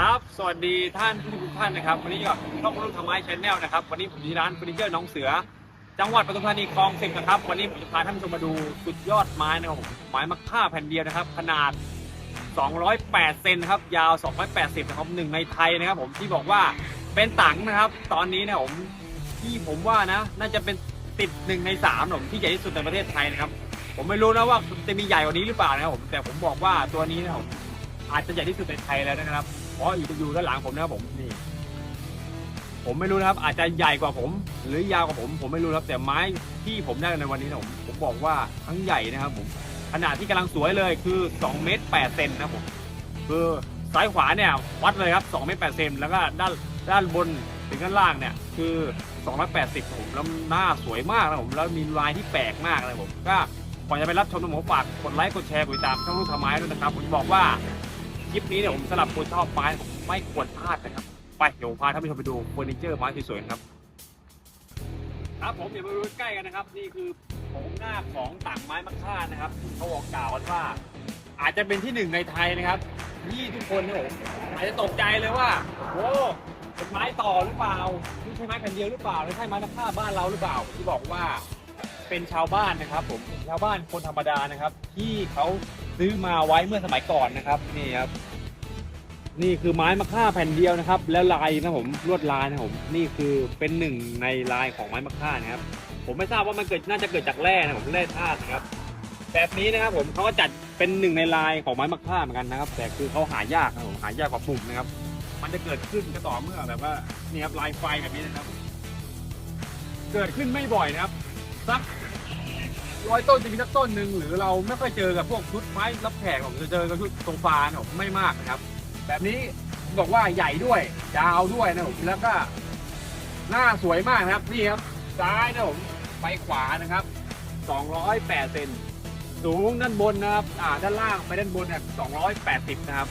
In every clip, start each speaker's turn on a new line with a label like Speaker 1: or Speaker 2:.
Speaker 1: ครับ สวัสดีท่านผู้ชมทุกท่านนะครับ วันนี้กับช่องรุ่นทำไม้ชแนลนะครับ วันนี้ผมที่ร้านเฟอร์นิเจอร์น้องเสือ จังหวัดปทุมธานีคลองสิบนะครับ วันนี้ผมจะพาท่านผู้ชมมาดูสุดยอดไม้นะครับผมไม้มะค่าแผ่นเดียวนะครับ ขนาด 208 เซนครับ ยาว 280 นะครับหนึ่งในไทยนะครับ ผมที่บอกว่าเป็นตังนะครับ ตอนนี้นะผมที่ผมว่านะ น่าจะเป็นติดหนึ่งในสามผมที่ใหญ่ที่สุดในประเทศไทยนะครับ ผมไม่รู้นะว่าจะมีใหญ่กว่านี้หรือเปล่านะครับผม แต่ผมบอกว่าตัวนี้นะผมอาจจะใหญ่ที่สุดในไทยแล้วนะครับ เพราะอยู่อยู่ด้านหลังผมนะครับผมนี่ ผมไม่รู้นะครับ อาจจะใหญ่กว่าผม หรือยาวกว่าผม ผมไม่รู้ครับแต่ไม้ที่ผมได้ในวันนี้นะผมผมบอกว่าทั้งใหญ่นะครับ ผมขนาดที่กำลังสวยเลยคือ2เมตร8เซนนะครับผมคือซ้ายขวาเนี่ยวัดเลยครับ2เมตร8เซนแล้วก็ด้านด้านบนถึงด้านล่างเนี่ยคือ 280ผมแล้วหน้าสวยมากนะผมแล้วมีลายที่แปลกมากเลยผมก็ก่อนจะไปรับชมนะผมฝากกดไลค์กดแชร์กดติดตามช่องลูกทำไม้ด้วยนะครับผมบอกว่า คลิปนี้เนี่ยผมสำหรับคนชอบไม้ผมไม่ควรพลาดนะครับ ไปเดี๋ยวพาท่านผู้ชมไปดูเฟอร์นิเจอร์ไม้สวยๆครับครับผมเดี๋ยวมาดูใกล้กันนะครับ นี่คือโฉมหน้าของต่างไม้มะค่านะครับเขาบอกกล่าวกันว่า อาจจะเป็นที่หนึ่งในไทยนะครับที่ทุกคนเนี่ยผมอาจจะตกใจเลยว่าโอ้เป็นไม้ต่อหรือเปล่านี่ใช่ไม้แผ่นเดียวหรือเปล่าหรือใช่ไม้มะค่าบ้านเราหรือเปล่าที่บอกว่าเป็นชาวบ้านนะครับ ผมชาวบ้านคนธรรมดานะครับ ที่เขา ซื้อมาไว้เมื่อสมัยก่อนนะครับนี่ครับนี่คือไม้มะค่าแผ่นเดียวนะครับ แล้วลายนะผมลวดลายนะผมนี่คือเป็นหนึ่งในลายของไม้มะค่านะครับ ผมไม่ทราบว่ามันเกิดน่าจะเกิดจากแร่นะผมแร่ธาตุนะครับ แบบนี้นะครับผมเขาก็จัดเป็นหนึ่งในลายของไม้มะค่าเหมือนกันนะครับ แต่คือเขาหายากนะผมหายากกว่าปุ่มนะครับ มันจะเกิดขึ้นก็ต่อเมื่อแบบว่านี่ครับลายไฟแบบนี้นะครับ เกิดขึ้นไม่บ่อยนะครับสัก ร้อยต้นจะมีสักต้นหนึ่งหรือเราไม่ค่อยเจอกับพวกชุดไม้รับแขกผมจะเจอกับชุดโซฟาเนี่ยผมไม่มากนะครับ แบบนี้บอกว่าใหญ่ด้วยยาวด้วยนะผมแล้วก็หน้าสวยมากนะครับนี่ครับซ้ายนะผมไปขวานะครับ 208เซนสูงด้านบนนะครับอ่าด้านล่างไปด้านบนเนี่ย280 นะครับ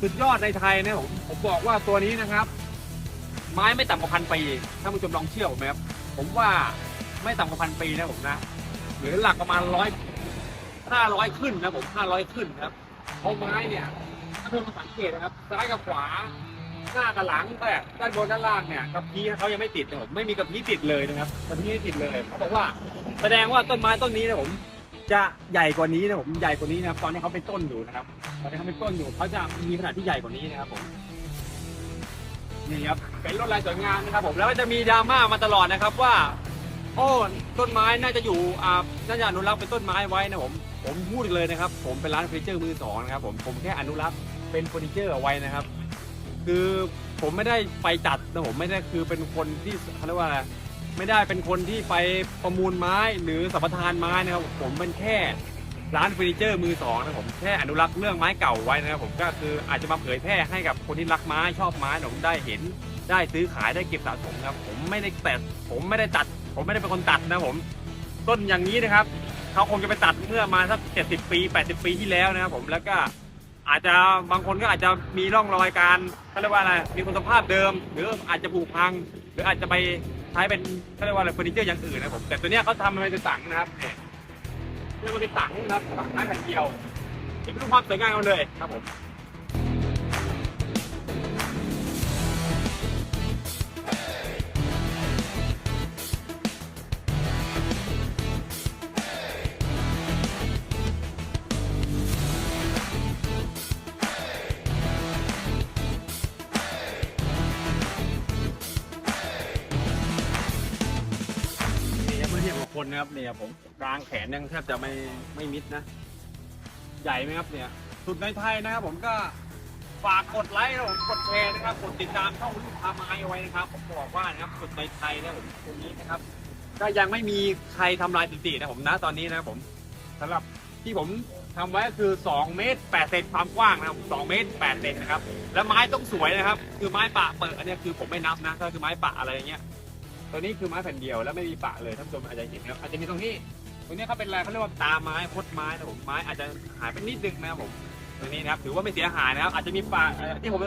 Speaker 1: สุดยอดในไทยนะผมผมบอกว่าตัวนี้นะครับ ไม้ไม่ต่ำกว่าพันปีถ้าผู้ชมลองเชื่อผมไหมครับผมว่าไม่ต่ำกว่าพันปีนะผมนะ หรือหลักประมาณร้อยห้าร้อยขึ้นนะผมห้าร้อยขึ้นครับเพราะไม้เนี่ยถ้าเพื่อนมาสังเกตนะครับซ้ายกับขวาหน้ากับหลังแต่ด้านบนด้านล่างเนี่ยกระพี้เขายังไม่ติดนะผมไม่มีกระพี้ติดเลยนะครับกระพี้ไม่ติดเลยเขาบอกว่า แสดงว่าต้นไม้ต้นนี้นะผมจะใหญ่กว่านี้นะผมใหญ่กว่านี้นะครับ ตอนนี้เขาเป็นต้นอยู่นะครับตอนนี้เขาเป็นต้นอยู่เขาจะมีขนาดที่ใหญ่กว่านี้นะครับผมนี่ครับเป็นรถลายสวยงามนะครับผมแล้วจะมีดราม่ามาตลอดนะครับว่า โอ้ต้นไม้น่าจะอยู่อ่าน่าจะอนุรักษ์เป็นต้นไม้ไว้นะผมผมพูดเลยนะครับ ผมเป็นร้านเฟอร์นิเจอร์มือสองนะครับผมผมแค่อนุรักษ์เป็นเฟอร์นิเจอร์เอาไว้นะครับ คือผมไม่ได้ไปจัดนะผมไม่ได้คือเป็นคนที่เขาเรียกว่าอะไรไม่ได้เป็นคนที่ไปประมูลไม้หรือสัมปทานไม้นะครับ ผมเป็นแค่ร้านเฟอร์นิเจอร์มือสองนะผมแค่อนุรักษ์เรื่องไม้เก่าไว้นะครับผมก็คืออาจจะมาเผยแพร่ให้กับคนที่รักไม้ชอบไม้ผมได้เห็น ได้ซื้อขายได้เก็บสะสมครับ ผมไม่ได้แต่ผมไม่ได้ตัด ผมไม่ได้เป็นคนตัดนะผม ต้นอย่างนี้นะครับเขาคงจะไปตัดเมื่อมาสักเจ็ดสิบปีแปดสิบปีที่แล้วนะครับผมแล้วก็อาจจะบางคนก็อาจจะมีร่องรอยการเขาเรียกว่าอะไรมีคุณภาพเดิม หรืออาจจะผุพัง หรืออาจจะไปใช้เป็นเขาเรียกว่าอะไรเฟอร์นิเจอร์อย่างอื่นนะผมแต่ตัวเนี้ยเขาทำมาเป็นสังนะครับเรียกว่าเป็นสังนะครับสังไม้แผ่นเดียวนี่เป็นรูปความสวยงามเลยครับผม คนนะครับเนี่ยผมกลางแขนยังแทบจะไม่ไม่มิดนะ ใหญ่ไหมครับเนี่ย สุดในไทยนะครับผมก็ฝากกดไลค์นะผมกดแชร์นะครับ กดติดตามช่องลูกค้าไม้เอาไว้นะครับ ผมบอกว่านะครับสุดในไทยนะผมตรงนี้นะครับ ก็ยังไม่มีใครทำลายสถิตินะผมนะตอนนี้นะครับผมสำหรับที่ผมทำไว้ก็คือ 2 เมตร8เซนความกว้างนะครับ2เมตร8เซนนะครับ แล้วไม้ต้องสวยนะครับ คือไม้ปะเปิดอันเนี้ยคือผมไม่นับนะก็คือไม้ปะอะไรอย่างเงี้ย ตัวนี้คือไม้แผ่นเดียวแล้วไม่มีปะเลยท่านผู้ชมอาจจะเห็นนะครับอาจจะมีตรงนี้ ตรงนี้เขาเป็นอะไรเขาเรียกว่าตาไม้คดไม้นะผมไม้อาจจะหายไปนิดนึงนะครับผมตรงนี้นะครับถือว่าไม่เสียหายนะครับอาจจะมีปะเอ่อที่ผม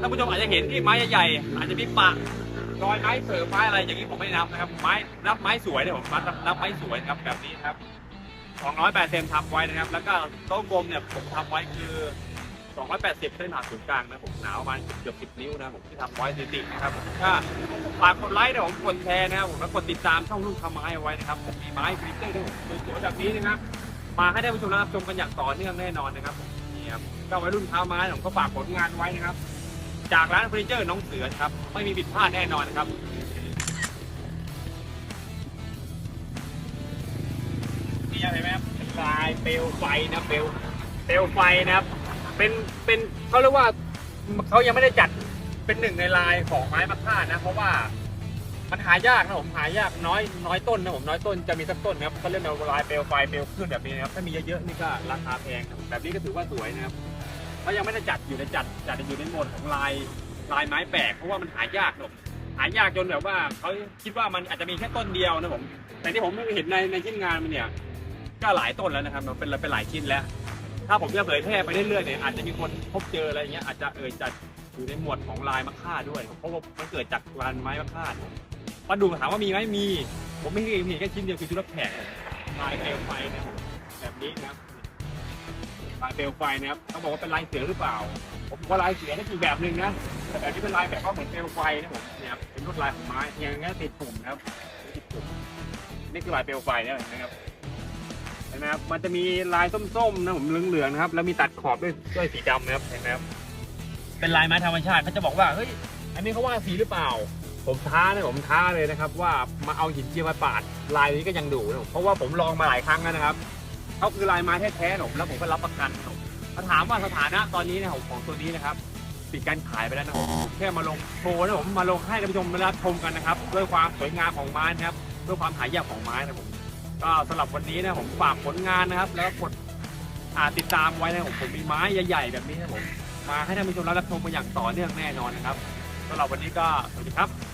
Speaker 1: ท่านผู้ชมอาจจะเห็นที่ไม้ใหญ่ๆอาจจะมีปะรอยไม้เสริมไม้อะไรอย่างนี้ผมไม่นับนะครับไม้นับไม้สวยนี่ยผมนับนับไม้สวยนะครับแบบนี้นะครับ208เซนทำไว้นะครับ แล้วก็โต๊ะกลมเนี่ยผมทำไว้คือ 280 เส้นผ่านศูนย์กลางนะผมหนาประมาณเกือบ 10 นิ้วนะผมที่ทำไว้สถิตินะครับผมก็ฝากกดไลค์นะผมกดแชร์นะครับผมแล้วกดติดตามช่องลูกทำไม้เอาไว้นะครับผมมีไม้ฟรีเตอร์ด้วยผมสวยๆแบบนี้นะครับมาให้ได้ผู้ชมรับชมกันอย่างต่อเนื่องแน่นอนนะครับนี่ครับก็วัยรุ่นท้าไม้ผมก็ฝากผลงานไว้นะครับ จากร้านเฟอร์นิเจอร์น้องเสือครับไม่มีผิดพลาดแน่นอนนะครับนี่เห็นไหมครับเป็นลายเปลวไฟนะเปลวเปลวไฟนะครับ เป็นเป็นเขาเรียกว่าเขายังไม่ได้จัดเป็นหนึ่งในลายของไม้มะค่านะ เพราะว่ามันหายากนะผมหายากน้อยน้อยต้นนะผมน้อยต้นจะมีสักต้นนะครับเขาเรียกว่าลายเปลวไฟเปลวขึ้นแบบนี้นะครับถ้ามีเยอะๆนี่ก็ราคาแพงแบบนี้ก็ถือว่าสวยนะครับเขายังไม่ได้จัดอยู่ในจัดจัดอยู่ในหมวดของลายลายไม้แปลกเพราะว่ามันหายากนะผมหายากจนแบบว่าเขาคิดว่ามันอาจจะมีแค่ต้นเดียวนะผมแต่ที่ผมเห็นในในชิ้นงานมันเนี่ยก็หลายต้นแล้วนะครับมันเป็นเป็นหลายชิ้นแล้ว ถ้าผมจะเผยแพร่ไปเรื่อยๆเนี่ยอาจจะมีคนพบเจออะไรเงี้ยอาจจะเอ่ยจัดอยู่ในหมวดของลายมะค่าด้วย เพราะว่ามันเกิดจากลายไม้มะค่ามาดูถามว่ามีไหมมี ผมไม่เคยเห็นแค่ชิ้นเดียวคือชุดรับแขกลายเปลวไฟนะครับแบบนี้นะครับลายเปลวไฟนะครับเขาบอกว่าเป็นลายเสือหรือเปล่า ผมว่าลายเสือนี่คือแบบหนึ่งนะแต่แบบที่เป็นลายแบบว่าเหมือนเปลวไฟนะผมเนี่ยครับเป็นลวดลายของไม้อย่างเงี้ยติดปุ่มนะครับติดปุ่มนี่คือลายเปลวไฟนะครับ ห็นไหมครับ มันจะมีลายส้มๆนะผมเหลืองๆนะครับ แล้วมีตัดขอบด้วยด้วยสีดำนะครับ เห็นไหมครับ เป็นลายไม้ธรรมชาติเขาจะบอกว่า เฮ้ย อันนี้เขาว่าสีหรือเปล่า ผมท้านะผมท้าเลยนะครับ ว่ามาเอาหินเจียมาปาด ลายนี้ก็ยังดูนะผมเพราะว่าผมลองมาหลายครั้งแล้วนะครับเขาคือลายไม้แท้ๆนะผมแล้วผมก็รับประกันผมมาถามว่าสถานะตอนนี้นะผมของตัวนี้นะครับปิดการขายไปแล้วนะผมแค่มาลงโชว์นะผมมาลงให้ท่านผู้ชมมารับชมกันนะครับ ด้วยความสวยงามของไม้นะครับด้วยความหายากของไม้นะผม ก็สำหรับวันนี้นะผมฝากผลงานนะครับ แล้วกดอ่าติดตามไว้นะผมผมมีไม้ใหญ่ๆแบบนี้นะผมมาให้ท่านผู้ชมรับชมมาอย่างต่อเนื่องแน่นอนนะครับสำหรับวันนี้ก็สวัสดีครับ